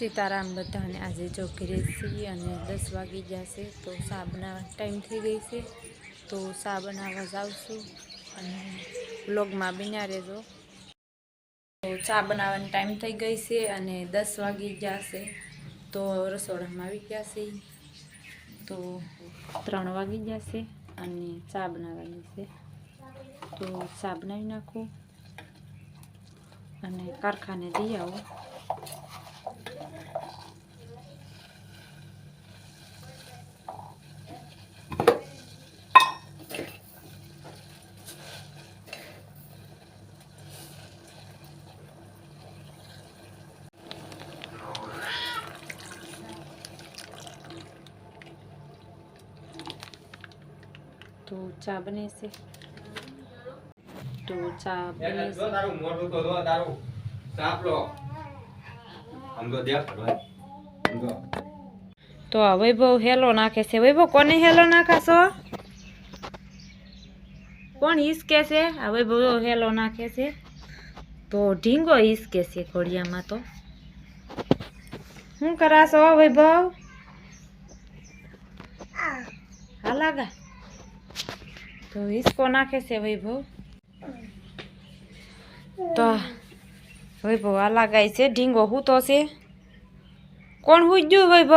સીતારામ બધાને આજે જો ઘરે છીએ અને દસ વાગી જશે તો સા બનાવવા ટાઈમ થઈ ગઈ છે. તો સા બનાવવા જાવશું અને બ્લોગમાં બિના રહેજો. તો ચા બનાવવાનો ટાઈમ થઈ ગઈ છે અને દસ વાગી જશે તો રસોડામાં આવી ગયા છે. તો ત્રણ વાગી જશે અને ચા બનાવવાની છે. તો ચા બનાવી નાખું અને કારખાને દઈ આવું. તો ચા બને છે તો ચા બને છે તારું મોઢું તો જો તારું સાપલો આમ તો દેખ તો. વૈભવ હેલો નાખે છે. વૈભવ કોને હેલો નાખાશો? કોણ હિસકે છે? આ વૈભવ હેલો નાખે છે. તો ઢીંગો હિસકે છે ખોડિયામાં તો. શું કરાશો વૈભવ? હાલાગા. તો હિસકો નાખે છે વૈભવ. તો વૈભવ આ ગાય છે, ઢીંગો હૂતો છે. કોણ હું ગયું વૈભવ?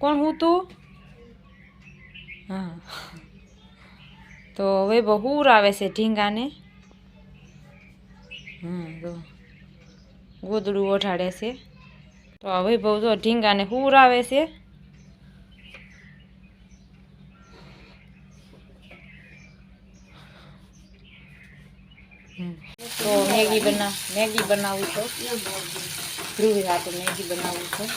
કોણ હું તું હા. તો વૈભવ હુર આવે છે ઢીંગાને. હમ, તો ગોદડું ઓઢાડે છે. તો વૈભવ જો ઢીંગાને હુર આવે છે. તો મેગી બના, મેગી બનાવું છું. ધ્રુવી હાથે મેગી બનાવું છું.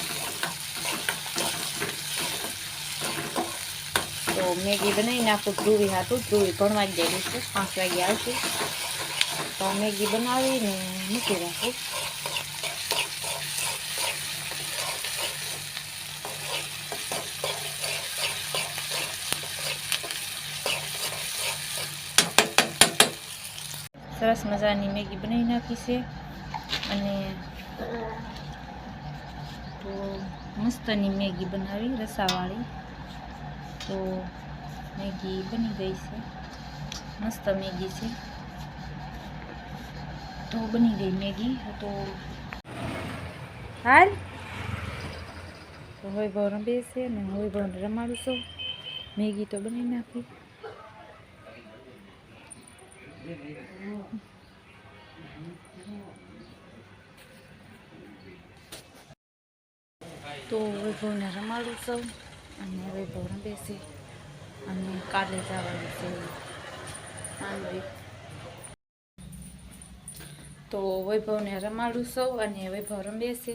તો મેગી બનાવી નાખું ધ્રુવી હાથું ધ્રુવી ભણવા જ છે. પાંચ વાગે આવશે. તો મેગી બનાવીને મૂકી રાખું. સરસ મજાની મેગી બનાવી નાખી છે. અને તો મસ્તની મેગી બનાવી, રસાવાળી. તો મેગી બની ગઈ છે. મસ્ત મેગી છે. તો બની ગઈ મેગી. તો હાલ. તો વૈભવ રમે છે ને હું વૈભવને રમાડું છું. મેગી તો બની નાખી. તો વૈભવને રમાડું સૌ અને વૈભવ રમે છે અને કાલે જવાનું છે. તો વૈભવને રમાડું સૌ અને વૈભવ રમે છે